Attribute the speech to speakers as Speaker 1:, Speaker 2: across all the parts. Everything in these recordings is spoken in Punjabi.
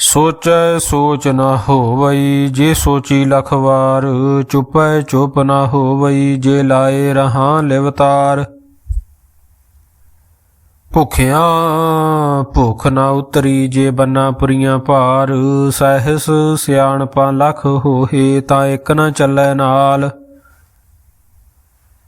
Speaker 1: ਸੋਚੈ ਸੋਚ ਨ ਹੋਵਈ, ਜੇ ਸੋਚੀ ਲਖ ਵਾਰ, ਚੁਪੈ ਚੁਪ ਨ ਹੋਵਈ, ਜੇ ਲਾਏ ਰਹਾ ਲਿਵਤਾਰ। ਭੁਖਿਆ, ਭੁਖ ਨਾ ਉਤਰੀ, ਜੇ ਬੰਨਾ ਪੁਰੀਆਂ ਭਾਰ, ਸਹਿਸ ਸਿਆਣਪਾਂ ਲਖ ਹੋਏ ਤਾਂ ਇੱਕ ਨਾ ਚੱਲੈ ਨਾਲ।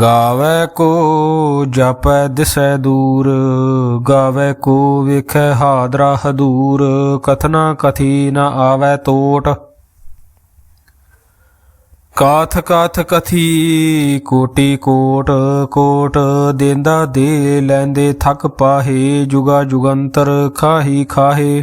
Speaker 1: ਗਾਵੇ ਕੋ ਜਪੈ ਦਿਸੈ ਦੂਰ, ਗਾਵੇ ਕੋ ਵੇਖੈ ਹਾਦਰਾ ਹਦੂਰ, ਕਥਨਾ ਕਥੀ ਨ ਆਵੈ ਤੋਟ। ਕਾਥ ਕਾਥ ਕਥੀ ਕੋਟੀ ਕੋਟ ਕੋਟ ਦੇਂਦਾ ਦੇ ਲੈਂਦੇ ਥਕ ਪਾਹੇ, ਜੁਗਾ ਜੁਗੰਤਰ ਖਾਹੀ ਖਾਹੇ।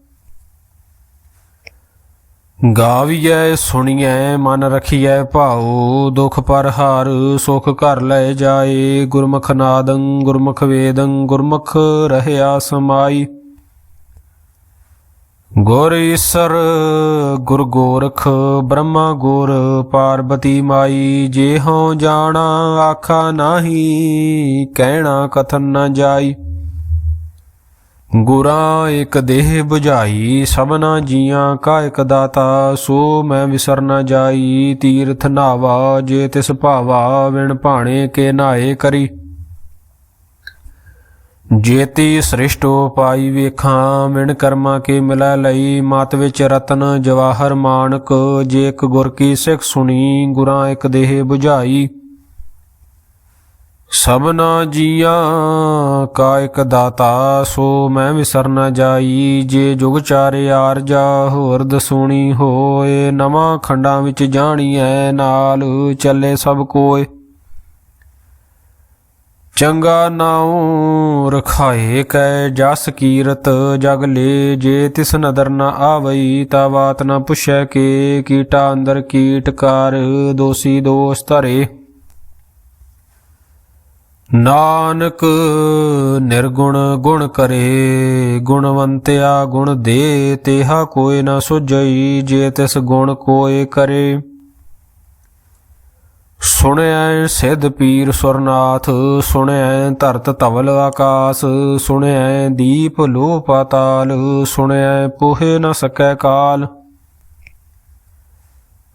Speaker 1: ਗਾਵੀਐ, ਸੁਣੀਐ, ਮਨ ਰਖੀਐ, ਭਾਉ, ਦੁਖ ਪਰ ਹਾਰ, ਸੁਖ ਘਰ ਲੈ ਜਾਏ, ਗੁਰਮੁਖ ਨਾਦੰ, ਗੁਰਮੁਖ ਵੇਦੰ, ਗੁਰਮੁਖ ਰਹਿਆ ਸਮਾਈ। ਗੁਰ ਈਸਰ, ਗੁਰ ਗੋਰਖ, ਬ੍ਰਹਮਾ ਗੁਰ ਪਾਰਬਤੀ ਮਾਈ, ਜੇ ਹਉ ਜਾਣਾ, ਆਖਾ ਨਾਹੀ, ਕਹਿਣਾ ਕਥਨ ਨ ਜਾਈ। ਗੁਰਾਂ ਇਕ ਦੇਹ 부ਝਾਈ ਸਭਨਾ ਜੀਆਂ ਕਾ ਇੱਕ ਦਾਤਾ, ਸੋ ਮੈਂ ਵਿਸਰ ਨ ਜਾਈ, ਤੀਰਥ ਨਾਵਾ ਜੇ ਤਿਸ ਭਾਵਾ, ਵਿਣ ਭਾਣੇ ਕੇ ਨਾਏ ਕਰੀ। ਜੇਤੀ ਸ੍ਰਿਸ਼ਟੋ ਪਾਈ ਵੇਖਾਂ, ਵਿਣ ਕਰਮਾ ਕੇ ਮਿਲੈ ਲਈ, ਮਤ ਵਿੱਚ ਰਤਨ ਜਵਾਹਰ ਮਾਨਕ, ਜੇ ਇੱਕ ਗੁਰ ਕੀ ਸਿੱਖ ਸੁਣੀ, ਗੁਰਾਂ ਇੱਕ ਦੇਹ 부ਝਾਈ ਸਭਨਾ ਜੀਆਂ, ਕਾ ਇੱਕ ਦਾਤਾ, ਸੋ ਮੈਂ ਵਿਸਰ ਨ ਜਾਈ। ਜੇ ਜੁਗ ਚਾਰੇ ਆਰਜਾ ਹੋਰ ਦਸੂਣੀ ਹੋਏ। ਨਵਾਂ ਖੰਡਾਂ ਵਿੱਚ ਜਾਣੀਐ, ਨਾਲ ਚੱਲੇ ਸਭ ਕੋਏ। ਚੰਗਾ ਨਾਉ ਰਖਾਏ ਕੈ, ਜਸ ਕੀਰਤ ਜਗ ਲੇ। ਜੇ ਤਿਸ ਨਦਰ ਨ ਆਵਈ, ਤਾ ਬਾਤ ਨ ਪੁੱਛੈ ਕੇ। ਕੀਟਾ ਅੰਦਰ ਕੀਟ ਕਰ, ਦੋਸੀ ਦੋਸ ਧਰੇ। ਨਾਨਕ ਨਿਰਗੁਣ ਗੁਣ ਕਰੇ, ਗੁਣਵੰਤਿਆ ਗੁਣ ਦੇ, ਤੇਹਾ ਕੋਈ ਨਾ ਸੁਝਈ ਜੇ ਤਿਸ ਗੁਣ ਕੋਏ ਕਰੇ। ਸੁਣਿਐ ਸਿੱਧ ਪੀਰ ਸੁਰਨਾਥ ਸੁਣਿਐ ਧਰਤ ਧਵਲ ਆਕਾਸ ਸੁਣਿਐ ਦੀਪ ਲੋ ਪਾਤਾਲ ਸੁਣਿਐ ਪੋਹੇ ਨ ਸਕੈ ਕਾਲ।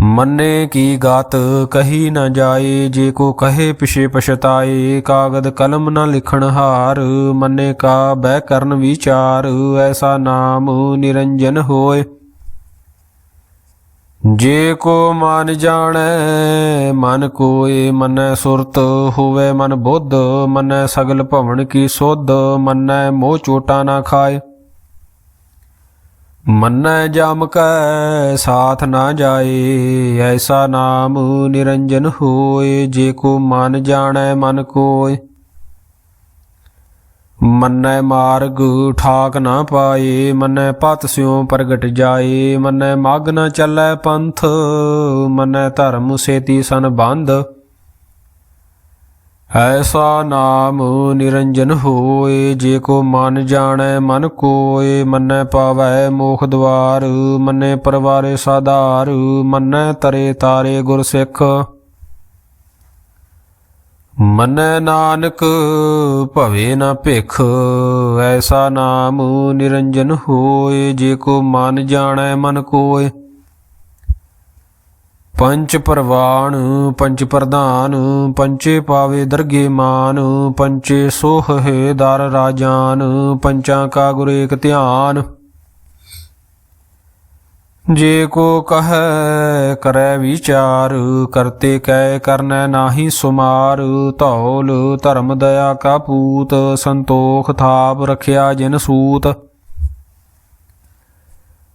Speaker 1: ਮੰਨੇ ਕੀ ਗਾਤ, ਕਹੀ ਨਾ ਜਾਏ, ਜੇ ਕੋ ਕਹੇ ਪਿਛੇ ਪਛਤਾਏ, ਕਾਗਦ ਕਲਮ ਨਾ ਲਿਖਣ ਹਾਰ, ਮੰਨੇ ਕਾ ਬਹਿ ਕਰਨ ਵਿਚਾਰ, ਐਸਾ ਨਾਮ ਨਿਰੰਜਨ ਹੋਏ। ਜੇ ਕੋ ਮਨ ਜਾਣੈ, ਮਨ ਕੋਏ ਮਨੈ ਸੁਰਤ, ਹੋਵੇ ਮਨ ਬੁੱਧ, ਮਨੈ ਸਗਲ ਭਵਨ ਕੀ ਸੁਧ, ਮਨੈ ਮੋਹ ਚੋਟਾ ਨਾ ਖਾਏ। ਮੰਨੈ ਜਮ ਕੈ, ਸਾਥ ਨਾ ਜਾਏ, ਐਸਾ ਨਾਮ ਨਿਰੰਜਨ ਹੋਏ, ਜੇ ਕੋ ਮਨ ਜਾਣੈ ਮਨ ਕੋਏ। ਮੰਨੈ ਮਾਰਗ ਠਾਕ ਨਾ ਪਾਏ, ਮੰਨੈ ਪਤ ਸਿਉ ਪ੍ਰਗਟ ਜਾਏ, ਮੰਨੈ ਮਗ ਨਾ ਚੱਲੈ ਪੰਥ, ਮੰਨੈ ਧਰਮ ਸੇਤੀ ਸੰਬੰਧ। ਐਸਾ ਨਾਮ ਨਿਰੰਜਨ ਹੋਏ, ਜੇ ਕੋ ਮਨ ਜਾਣੈ, ਮਨ ਕੋਏ, ਮੰਨੈ ਪਾਵੈ ਮੋਖ ਦਵਾਰ, ਮੰਨੇ ਪਰਵਾਰੇ ਸਾਧਾਰ, ਮੰਨੈ ਤਰੇ ਤਾਰੇ ਗੁਰ ਸਿੱਖ। ਮੰਨੈ ਨਾਨਕ, ਭਵੇ ਨਾ ਭਿਖ, ਐਸਾ ਨਾਮ ਨਿਰੰਜਨ ਹੋਏ, ਜੇ ਕੋ ਮਨ ਜਾਣੈ, ਮਨ ਕੋਏ। ਪੰਚ ਪਰਵਾਨ, ਪੰਚ ਪ੍ਰਧਾਨ, ਪੰਚੇ ਪਾਵੇ ਦਰਗੇ ਮਾਨ, ਪੰਚੇ ਸੋਹ ਦਰ ਰਾਜਾਨ, ਪੰਚਾਂ ਕਾ ਗੁਰ ਏਕ ਧਿਆਨ। ਜੇ ਕੋ ਕਹੈ, ਕਰੈ ਵਿਚਾਰ, ਕਰਤੇ ਕੈ ਕਰਨੈ ਨਾਹੀ ਸੁਮਾਰ, ਧੌਲ ਧਰਮ ਦਇਆ ਕਾ ਪੂਤ, ਸੰਤੋਖ ਥਾਪ ਰਖਿਆ ਜਿਨ ਸੂਤ।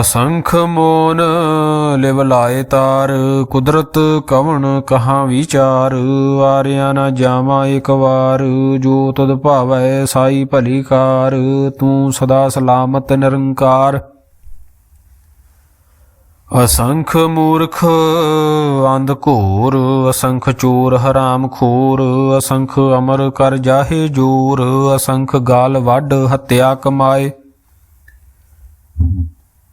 Speaker 1: ਅਸੰਖ ਮੋਨ ਲਿਵ ਲਾਏ ਤਾਰ, ਕੁਦਰਤ ਕਵਣ ਕਹਾ ਵਿਚਾਰ ਵਾਰਿਆ ਨਾ ਜਾਵਾਂ ਇੱਕ ਵਾਰ, ਜੋ ਤੁਧ ਭਾਵੈ ਸਾਈ ਭਲੀ ਕਾਰ, ਤੂੰ ਸਦਾ ਸਲਾਮਤ ਨਿਰੰਕਾਰ। ਅਸੰਖ ਮੂਰਖ, ਅੰਧ ਘੋਰ, ਅਸੰਖ ਚੋਰ ਹਰਾਮ ਖੋਰ, ਅਸੰਖ ਅਮਰ ਕਰ ਜਾਹੇ ਜੋਰ, ਅਸੰਖ ਗਾਲ ਵੱਡ ਹੱਤਿਆ ਕਮਾਏ।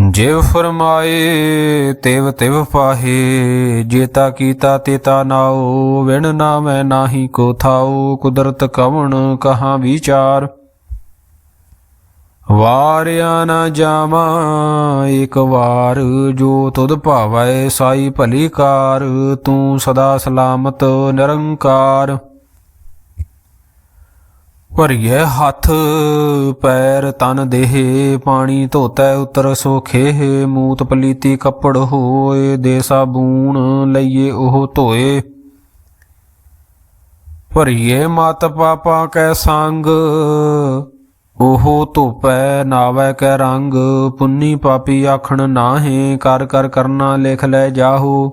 Speaker 1: ਜਿਵ ਫਰਮਾਏ, ਤਿਵ ਤਿਵ ਪਾਹੇ, ਜੇਤਾ ਕੀਤਾ ਤੇਤਾ ਨਾਉ, ਵਿਣ ਨਾਮੈ ਨਾਹੀ ਕੋ ਥਾਉ, ਕੁਦਰਤ ਕਵਣ ਕਹਾਂ ਵਿਚਾਰ। ਵਾਰਿਆ ਨਾ ਜਾਵਾਂ, ਇੱਕ ਵਾਰ ਜੋ ਤੁਧ ਭਾਵੈ, ਸਾਈ ਭਲੀ ਕਾਰ, ਤੂੰ ਸਦਾ ਸਲਾਮਤ ਨਿਰੰਕਾਰ। ਭਰੀਏ ਹੱਥ, ਪੈਰ ਤਨ ਦੇਹ, ਪਾਣੀ ਧੋਤੈ ਉਤਰ ਸੋਖੇ, ਮੂਤ ਪਲੀਤੀ ਕੱਪੜ ਹੋਏ, ਦੇ ਸਾਬੂਨ ਲਈਏ ਉਹ ਧੋਏ। ਭਰੀਏ ਮਤ ਪਾਪਾ ਕੈ ਸੰਗ, ਉਹ ਧੋਪੈ ਨਾਵੈ ਕੈ ਰੰਗ, ਪੁੰਨੀ ਪਾਪੀ ਆਖਣ ਨਾਹੇ, ਕਰ ਕਰ ਕਰਨਾ ਲਿਖ ਲੈ ਜਾਹੋ।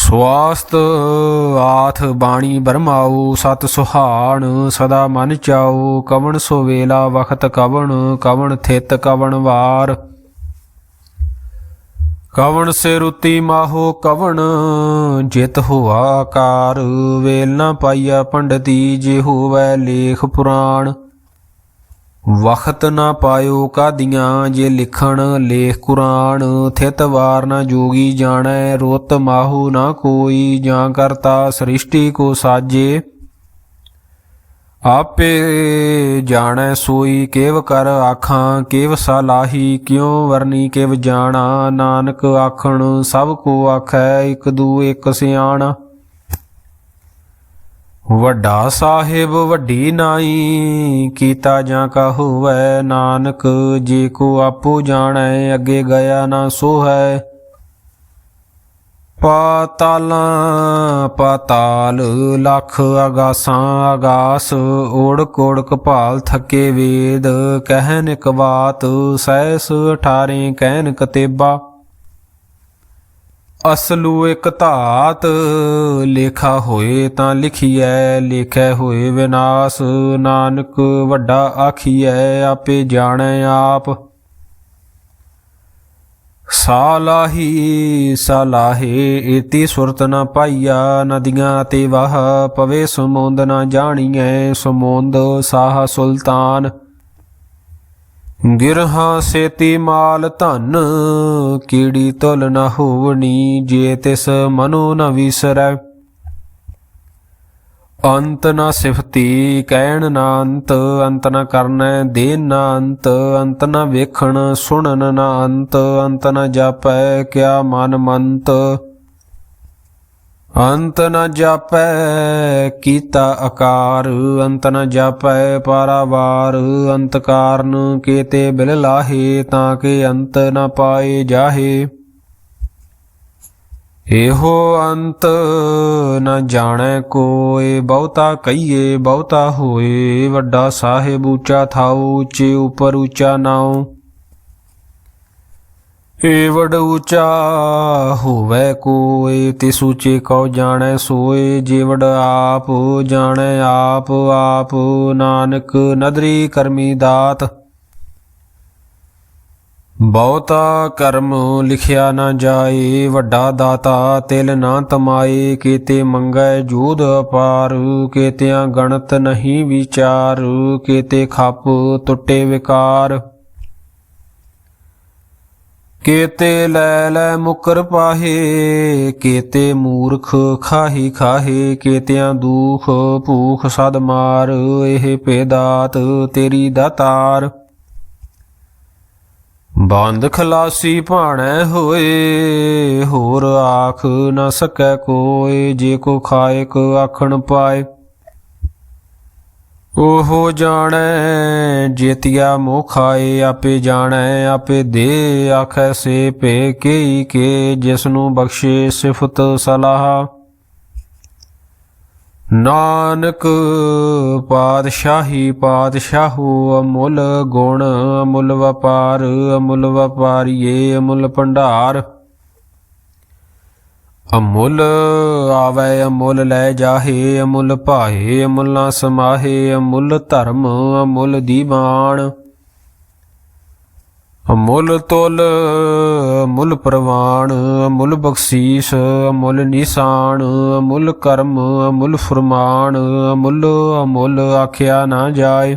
Speaker 1: ਸਵਾਸਤ ਆਥ ਬਾਣੀ ਬਰਮਾਉ, ਸਤ ਸੁਹਾਣ, ਸਦਾ ਮਨ ਚਾਉ, ਕਵਣ ਸੋ ਵੇਲਾ ਵਖਤ ਕਵਣ ਕਵਣ ਥਿਤ ਕਵਣ ਵਾਰ। ਕਵਣ ਸੇ ਰੁਤੀ ਮਾਹੋ ਕਵਣ, ਜਿਤ ਹੋਆ ਆਕਾਰ, ਵੇਲ ਨਾ ਪਾਈਆ ਪੰਡਤੀ, ਜੇ ਹੋਵੈ ਲੇਖ ਪੁਰਾਣ। ਵਖਤ ਨਾ ਪਾਇਓ ਕਾਦੀਆਂ, ਜੇ ਲਿਖਣ ਲੇਖ ਕੁਰਾਨ, ਥਿਤ ਵਾਰ ਨਾ ਜੋਗੀ ਜਾਣੈ, ਰੁੱਤ ਮਾਹੂ ਨਾ ਕੋਈ, ਜਾਂ ਕਰਤਾ ਸ੍ਰਿਸ਼ਟੀ ਕੋ ਸਾਜੇ। ਆਪੇ ਜਾਣੈ ਸੋਈ ਕੇਵ ਕਰ ਆਖਾਂ, ਕੇਵ ਸਲਾਹੀ ਕਿਉ ਵਰਨੀ ਕੇਵ ਜਾਣਾ? ਨਾਨਕ ਆਖਣ ਸਭ ਕੋ ਆਖੈ, ਇਕ ਦੂ ਇਕ ਸਿਆਣਾ। ਵੱਡਾ ਸਾਹਿਬ ਵੱਡੀ ਨਾਈ, ਕੀਤਾ ਜਾਂ ਕਾ ਹੋਵੈ ਨਾਨਕ, ਜੇ ਕੋ ਆਪੋ ਜਾਣੈ, ਅੱਗੇ ਗਿਆ ਨਾ ਸੋ ਹੈ ਪਾਤਾਲਾਂ, ਪਾਤਾਲ, ਲੱਖ ਆਗਾਸਾਂ ਆਗਾਸ ਓੜ ਕੋੜ ਕਪਾਲ ਥਕੇ ਵੇਦ ਕਹਿਨ ਇਕ ਬਾਤ ਸੈਸ 18 ਕਹਿਨ ਕਤੇਬਾ ਅਸਲੂ ਇਕ ਧਾਤ, ਲੇਖਾ ਹੋਏ ਤਾਂ ਲਿਖੀਐ, ਲੇਖੈ ਹੋਏ ਵਿਨਾਸ਼। ਨਾਨਕ ਵੱਡਾ ਆਖੀਐ, ਆਪੇ ਜਾਣੈ ਆਪ। ਸਾਲਾਹੀ, ਸਾਲਾਹੇ ਇਤੀ ਸੁਰਤ ਨ ਪਾਈਆ, ਨਦੀਆਂ ਤੇ ਵਾਹ, ਪਵੇ ਸਮੁੰਦ ਨ ਜਾਣੀਐ, ਸਮੁੰਦ ਸਾਹ ਸੁਲਤਾਨ। ਗਿਰਹਾ ਸੇਤੀ ਮਾਲ ਧਨ, ਕੀੜੀ ਤੁਲ ਨ ਹੋਵਣੀ, ਜੇ ਤਿਸ ਮਨੋ ਨ ਵਿਸਰੈ। ਅੰਤ ਨ ਸਿਫਤੀ, ਕਹਿਣ ਨਾ ਅੰਤ ਅੰਤ ਨ ਕਰਨੈ ਦੇਨ ਨਾ ਅੰਤ ਅੰਤ ਨ ਵੇਖਣ ਸੁਣਨ ਨਾ ਅੰਤ ਅੰਤ ਨ ਜਾਪੈ ਕਿਆ ਮਨ ਮੰਤ। ਅੰਤ ਨ ਜਾਪੈ ਕੀਤਾ ਆਕਾਰ ਅੰਤ ਨ ਜਾਪੈ ਪਾਰਾਵਾਰ, ਅੰਤ ਕਾਰਨ ਕੀਤੇ ਬਿਲ ਲਾਹੇ ਤਾਂ ਕਿ ਅੰਤ ਨ ਪਾਏ ਜਾਹੇ। ਇਹੋ ਅੰਤ ਨ ਜਾਣੈ ਕੋਏ, ਬਹੁਤਾ ਕਹੀਏ, ਬਹੁਤਾ ਹੋਏ, ਵੱਡਾ ਸਾਹਿਬ ਉੱਚਾ ਥਾਉ, ਉੱਚੇ ਉਪਰ ਉੱਚਾ ਨਾਉ। ਏਵੜ ਵਡ ਉੱਚਾ ਹੋਵੇ ਕੋਏ, ਤੇ ਉੱਚੇ ਕਉ ਜਾਣੈ ਸੋਏ। ਜੀਵੜ ਆਪ ਜਾਣੈ ਆਪ ਆਪ ਨਾਨਕ ਨਦਰੀ ਕਰਮੀ ਦਾਤ। ਬਹੁਤਾ ਕਰਮ ਲਿਖਿਆ ਨਾ ਜਾਏ, ਵੱਡਾ ਦਾਤਾ ਤਿਲ ਨਾ ਤਮਾਏ। ਕੀਤੇ ਮੰਗੈ ਜੂਦ ਅਪਾਰ, ਕੀਤਿਆਂ ਗਣਤ ਨਹੀਂ ਵਿਚਾਰ। ਕੀਤੇ ਖੱਪ ਟੁੱਟੇ ਵਿਕਾਰ। ਕੀਤੇ ਲੈ ਲੈ ਮੁਕਰ ਪਾਹੇ, ਕੀਤੇ ਮੂਰਖ ਖਾਹੀ ਖਾਹੇ, ਕੇਤਿਆਂ ਦੁਖ ਭੂਖ ਸਦ ਮਾਰ, ਇਹ ਪੇਦਾਤ ਤੇਰੀ ਦਾਤਾਰ ਬੰਦ ਖਲਾਸੀ ਭਾਣੈ ਹੋਏ, ਹੋਰ ਆਖ ਨ ਸਕੈ ਕੋਏ, ਜੇ ਕੋ ਖਾਇਕ ਆਖਣ ਪਾਏ। ਉਹ ਜਾਣੈ, ਜੇਤਿਆ ਮੁਖ ਆਏ ਆਪੇ ਜਾਣੈ, ਆਪੇ ਦੇ ਆਖੈ ਸੇ ਭੇ ਕੇਈ ਕੇ ਜਿਸ ਨੂੰ ਬਖਸ਼ੇ ਸਿਫਤ ਸਲਾਹ। ਨਾਨਕ ਪਾਤਸ਼ਾਹੀ ਪਾਤਸ਼ਾਹੂ ਅਮੁੱਲ ਗੁਣ, ਅਮੁੱਲ ਵਪਾਰ, ਅਮੁੱਲ ਵਪਾਰੀਏ, ਅਮੁੱਲ ਭੰਡਾਰ। ਅਮੁੱਲ ਆਵੈ, ਅਮੁੱਲ ਲੈ ਜਾਹੇ, ਅਮੁੱਲ ਭਾਏ ਅਮੁੱਲ ਨਾ ਸਮਾਹੇ, ਅਮੁੱਲ ਧਰਮ, ਅਮੁੱਲ ਦੀਵਾਨ ਅਮੁੱਲ ਤੁਲ, ਅਮੁੱਲ ਪ੍ਰਵਾਨ ਅਮੁੱਲ ਬਖਸ਼ੀਸ, ਅਮੁੱਲ ਨਿਸ਼ਾਨ, ਅਮੁੱਲ ਕਰਮ, ਅਮੁੱਲ ਫਰਮਾਨ, ਅਮੁੱਲ ਅਮੁੱਲ ਆਖਿਆ ਨਾ ਜਾਏ।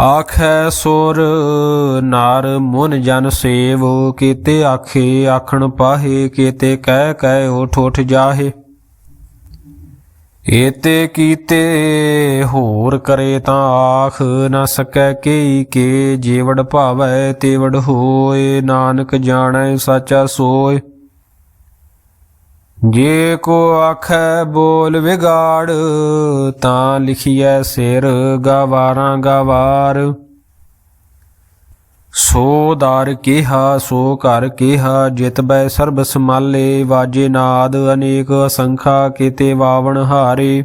Speaker 1: ਆਖੈ ਸੁਰ, ਨਾਰ ਮਨ ਜਨ ਸੇਵ, ਕੀਤੇ ਆਖੇ ਆਖਣ ਪਾਹੇ, ਕੀਤੇ ਕਹਿ ਕਹਿ ਉਠ ਉਠ ਜਾਹੇ। ਏਤੇ ਕੀਤੇ ਹੋਰ ਕਰੇ ਤਾਂ ਆਖ, ਨਾ ਸਕੈ ਕੇਈ ਕੇ, ਜੀਵੜ ਭਾਵੈ ਤੇਵੜ ਹੋਏ, ਨਾਨਕ ਜਾਣੈ ਸਾਚਾ ਸੋਏ। ਜੇ ਕੋ ਆਖੈ ਬੋਲ ਵਿਗਾੜ, ਤਾਂ ਲਿਖੀਐ ਸਿਰ ਗਵਾਰਾਂ ਗਵਾਰ। ਸੋ ਦਰ ਕਿਹਾ, ਸੋ ਘਰ ਕਿਹਾ, ਜਿਤ ਬੈ ਸਰਬ ਸਮਾਲੇ ਵਾਜੇ ਨਾਦ, ਅਨੇਕ ਅਸੰਖਾ ਕੀਤੇ ਵਾਵਣ ਹਾਰੇ।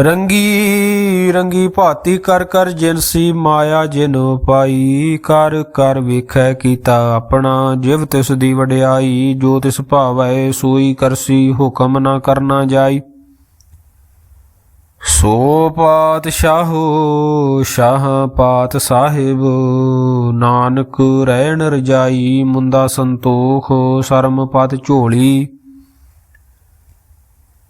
Speaker 1: ਰੰਗੀ ਰੰਗੀ ਭਾਤੀ ਕਰ ਕਰ ਜਿਨਸੀ ਮਾਇਆ ਜਿਨ ਪਾਈ। ਕਰ ਕਰ ਵੇਖੈ ਕੀਤਾ ਆਪਣਾ, ਜਿਵ ਤਿਸ ਦੀ ਵਡਿਆਈ। ਜੋ ਤਿਸ ਭਾਵੈ ਸੋਈ ਕਰਸੀ ਹੁਕਮ ਨਾ ਕਰਨਾ ਜਾਈ। ਸੋ ਪਾਤਸ਼ਾਹੋ, ਸ਼ਾਹ ਪਾਤ ਸਾਹਿਬ, ਨਾਨਕ ਰਹਿਣ ਰਜਾਈ। ਮੁੰਦਾ ਸੰਤੋਖ, ਸਰਮ ਪਤ ਝੋਲੀ।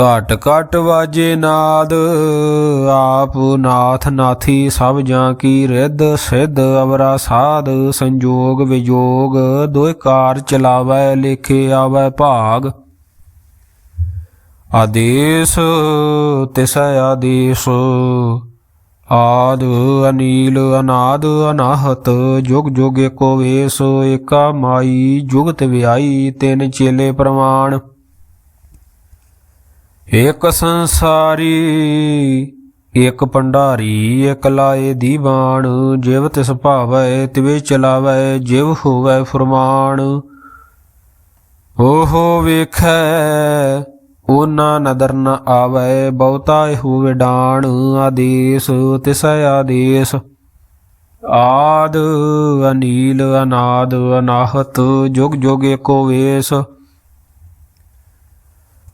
Speaker 1: ਘਟ ਘਟ ਵਾਜੇ ਨਾਦ, ਆਪ ਨਾਥ ਨਾਥੀ ਸਭ ਜਾਂ ਕੀ ਰਿੱਧ ਸਿੱਧ ਅਵਰਾ ਸਾਧ, ਸੰਜੋਗ ਵਿਜੋਗ ਦੋਇ ਕਾਰ ਚਲਾਵੈ, ਲੇਖੇ ਆਵੈ ਭਾਗ। ਆਦੇਸ਼ ਤਿਸੈ ਆਦੇਸ਼, ਆਦ ਅਨੀਲ ਅਨਾਦ ਅਨਾਹਤ, ਜੁਗ ਜੁਗ ਏਕੋ ਵੇਸ, ਏਕਾ ਮਾਈ ਜੁਗਤ ਵਿਆਈ, ਤਿੰਨ ਚੇਲੇ ਪ੍ਰਮਾਣ ਇਕ ਸੰਸਾਰੀ ਇਕ ਭੰਡਾਰੀ ਇਕ ਲਾਏ ਦੀ ਬਾਣ ਜਿਵ ਤਿਸ ਭਾਵੈ, ਤਿਵੇ ਚਲਾਵੈ, ਜਿਵ ਹੋਵੈ ਫਰਮਾਨ। ਓਹੋ ਵੇਖੈ ਉਹਨਾਂ ਨਦਰ ਨ ਆਵੈ, ਬਹੁਤਾ ਹੋਵੇ ਡਾਣ ਆਦੇਸ, ਤਿਸੈ ਆਦੇਸ। ਆਦ, ਅਨੀਲ, ਅਨਾਦ, ਅਨਾਹਤ, ਜੁਗ ਜੁਗ ਏਕੋ ਵੇਸ।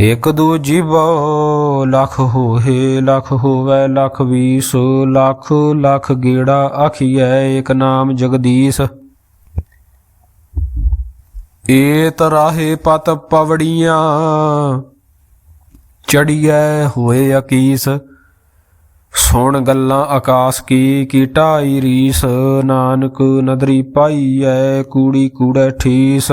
Speaker 1: ਇਕ ਦੋ ਜੀਵੋ ਲਖ ਹੋਏ, ਲਖ ਹੋਵੇ, ਲਖ ਵੀਸ, ਲਖ ਲਖ ਗੇੜਾ ਆਖੀਐ ਇਕ ਨਾਮ ਜਗਦੀਸ਼। ਏ ਤਰਾਹੇ ਪਤ ਪਵੜੀਆਂ, ਚੜੀਐ ਹੋਏ ਅਕੀਸ। ਸੁਣ ਗੱਲਾਂ ਆਕਾਸ ਕੀ ਕੀ ਰੀਸ, ਨਾਨਕ ਨਦਰੀ ਪਾਈਐ, ਕੂੜੀ ਕੂੜੈ ਠੀਸ।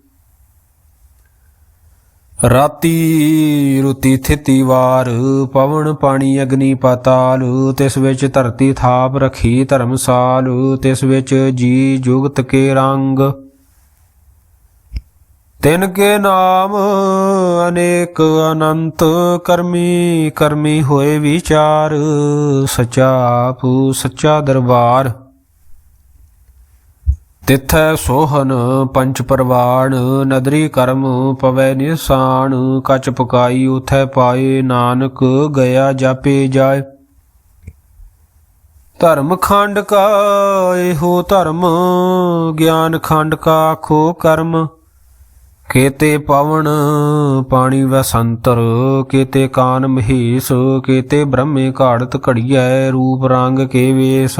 Speaker 1: ਰਾਤੀ ਰੁਤੀ ਥਿਤੀ ਵਾਰ, ਪਵਨ ਪਾਣੀ ਅਗਨੀ ਪਾਤਾਲ, ਤਿਸ ਵਿੱਚ ਧਰਤੀ ਥਾਪ ਰਖੀ ਧਰਮਸਾਲ, ਤਿਸ ਵਿੱਚ ਜੀ ਜੁਗਤ ਕੇ ਰੰਗ। ਤਿਨ ਕੇ ਨਾਮ ਅਨੇਕ ਅਨੰਤ, ਕਰਮੀ ਕਰਮੀ ਹੋਏ ਵਿਚਾਰ, ਸਚਾ ਆਪੂ, ਸੱਚਾ ਦਰਬਾਰ। ਤਿਥੈ ਸੋਹਨ ਪੰਚ ਪਰਵਾਣ, ਨਦਰੀ ਕਰਮ ਪਵੈ ਨਿਸਾਨ ਕਚ ਪਕਾਈ ਉਥੈ ਪਾਏ ਨਾਨਕ, ਗਿਆ ਜਾਪੇ ਜਾਏ। ਧਰਮ ਖੰਡ ਕਾ, ਇਹੋ ਧਰਮ, ਗਿਆਨ ਖੰਡ ਕਾ ਖੋ ਕਰਮ। ਕੇਤੇ ਪਵਨ ਪਾਣੀ ਵਸੰਤਰ ਕੇਤੇ ਕਾਨ ਮਹੇਸ਼, ਕੇਤੇ ਬ੍ਰਹਮੇ ਘਾੜਤ ਘੜੀਐ, ਰੂਪ ਰੰਗ ਕੇ ਵੇਸ।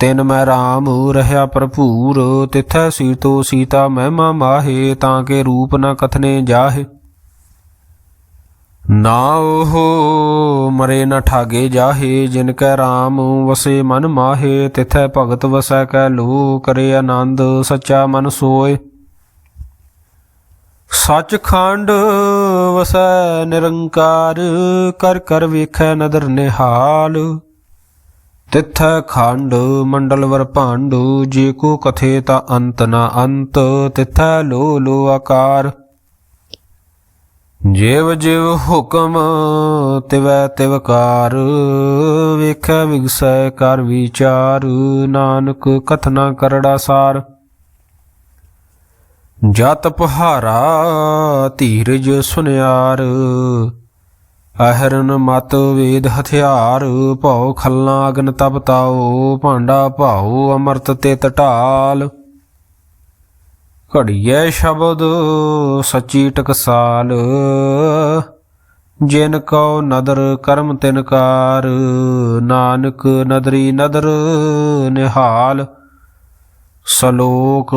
Speaker 1: ਤਿਨ ਮੈਂ ਰਾਮ ਰਹਾ ਭਰਪੂਰ, ਤਿਥੈ ਸੀਤੋ ਸੀਤਾ ਮਹਿਮਾ ਮਾਹੇ, ਤਾਂ ਕੇ ਰੂਪ ਨ ਕਥਨੇ ਜਾਹੇ। ਨਾ ਉਹ ਮਰੇ ਨ ਠਾਗੇ ਜਾਹੇ, ਜਿਨ ਕੈ ਰਾਮ ਵਸੇ ਮਨ ਮਾਹੇ, ਤਿਥੈ ਭਗਤ ਵਸੈ ਕੈ ਲੋ ਕਰੇ ਆਨੰਦ, ਸੱਚਾ ਮਨ ਸੋਏ। ਸੱਚਖੰਡ ਵਸੈ ਨਿਰੰਕਾਰ, ਕਰ ਕਰ ਵੇਖੈ ਨਦਰ ਨਿਹਾਲ। ਤਿਥੈ ਖੰਡ ਮੰਡਲ ਵਰ ਭਾਂਡੂ, ਜੇ ਕੋ ਕਥੇ ਤਾ ਅੰਤ ਨਾ ਅੰਤ, ਤਿਥੈ ਲੋ ਲੋ ਆਕਾਰ। ਜਿਵ ਜਿਵ ਹੁਕਮ, ਤਿਵੈ ਤਿਵਕਾਰ ਵੇਖੈ ਵਿਗਸੈ ਕਰ ਵਿਚਾਰ, ਨਾਨਕ ਕਥਨਾ ਕਰੜਾ ਸਾਰ। ਜਤ ਪਹਾਰਾ, ਧੀਰਜ ਸੁਨਿਆਰ ਅਹਰਨ ਮਤ ਵੇਦ ਹਥਿਆਰ, ਭਉ ਖੱਲਾ ਅਗਨ ਤਪਤਾਓ ਭਾਂਡਾ ਭਾਉ ਅਮਰਤ ਤੇ ਟਟਾਲ ਘੜੀਏ ਸ਼ਬਦ ਸੱਚੀ ਟਕਸਾਲ, ਜਿਨ ਕਉ ਨਦਰ ਕਰਮ ਤਿਨਕਾਰ ਨਾਨਕ ਨਦਰੀ ਨਦਰ ਨਿਹਾਲ। ਸਲੋਕ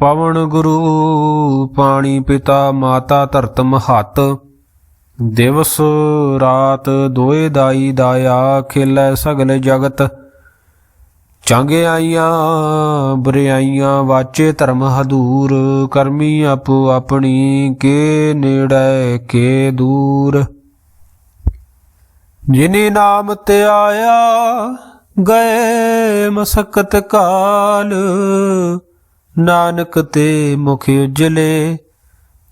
Speaker 1: ਪਵਨ ਗੁਰੂ, ਪਾਣੀ ਪਿਤਾ ਮਾਤਾ ਧਰਤ ਮਹਤ ਦਿਵਸ ਰਾਤ ਦੋਏ ਦਾਈ ਦਾਇਆ ਖੇਲੇ ਸਗਲ ਜਗਤ। ਚੰਗਿਆਈਆਂ ਬੁਰਿਆਈਆਂ ਵਾਚੇ ਧਰਮ ਹਦੂਰ, ਕਰਮੀ ਆਪੋ ਆਪਣੀ, ਕੇ ਨੇੜੇ, ਕੇ ਦੂਰ। ਜਿਨੇ ਨਾਮ ਤੇ ਆਇਆ, ਗਏ ਮਸਕਤ ਕਾਲ। ਨਾਨਕ ਤੇ ਮੁਖ ਉਜਲੇ